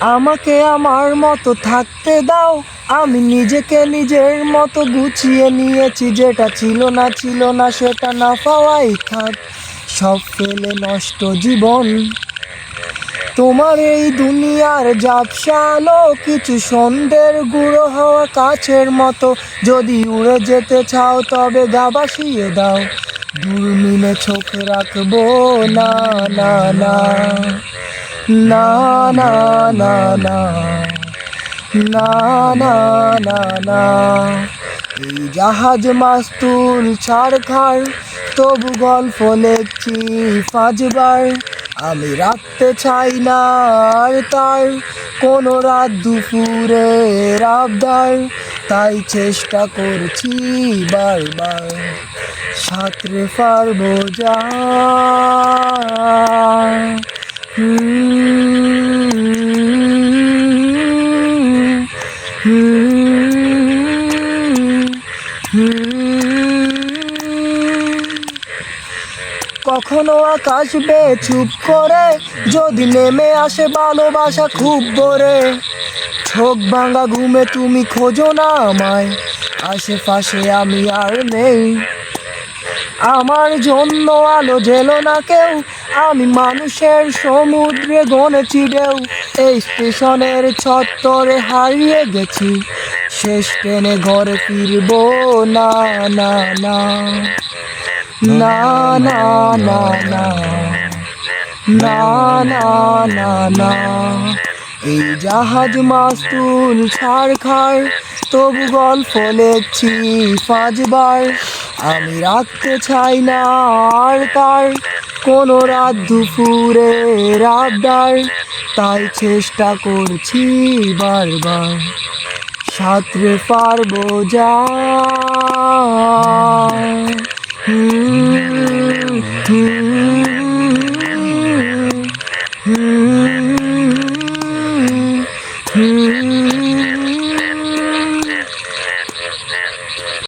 আমাকে আমার মতো থাকতে দাও। আমি নিজেকে নিজের মতো গুছিয়ে নিয়েছি। যেটা ছিল না ছিল না, সেটা না পাওয়াই থাক। সব ফেলে নষ্ট জীবন। তোমার এই দুনিয়ার জাপসালো কিছু সন্ধ্যের গুঁড়ো হওয়া কাছের মতো। যদি উড়ে যেতে চাও, তবে গা ভাসিয়ে দাও। দূরমিনে চোখে রাখব, না না না। না না না না না না না না। এই জাহাজ মাস্তুল ছাড়খাড় তবু গল্প লেখছি পাঁচবার। আমি রাখতে চাই না আর তার, কোনো রাত দুপুরে আবদার। তাই চেষ্টা করছি বারবার, সাঁতরে পারব যা। কখনো আকাশ বে চুপ করে, যদি নেমে আসে ভালোবাসা খুব ভরে। ঠোক ভাঙা ঘুমে তুমি খোঁজো না আমায়, আশেপাশে আমি আর নেই। আমার জন্য আলো জেলো না কেউ। আমি মানুষের সমুদ্রে গনেছি ঢেউ। এই স্টেশনের চত্বরে হারিয়ে গেছি। শেষ ট্রেনে ঘরে ফিরবো, না না না। না না না না। না না না না। এই জাহাজ মাস্তুল ছাড়খাড় তবু গল্প লেখছি পাঁচবার। আমি রাখতে চাই না আর তার কোনো রাত দুপুরে রাবদার তাই চেষ্টা করছি বারবার সাঁতরে পারব যা হুম, হুম, হুম,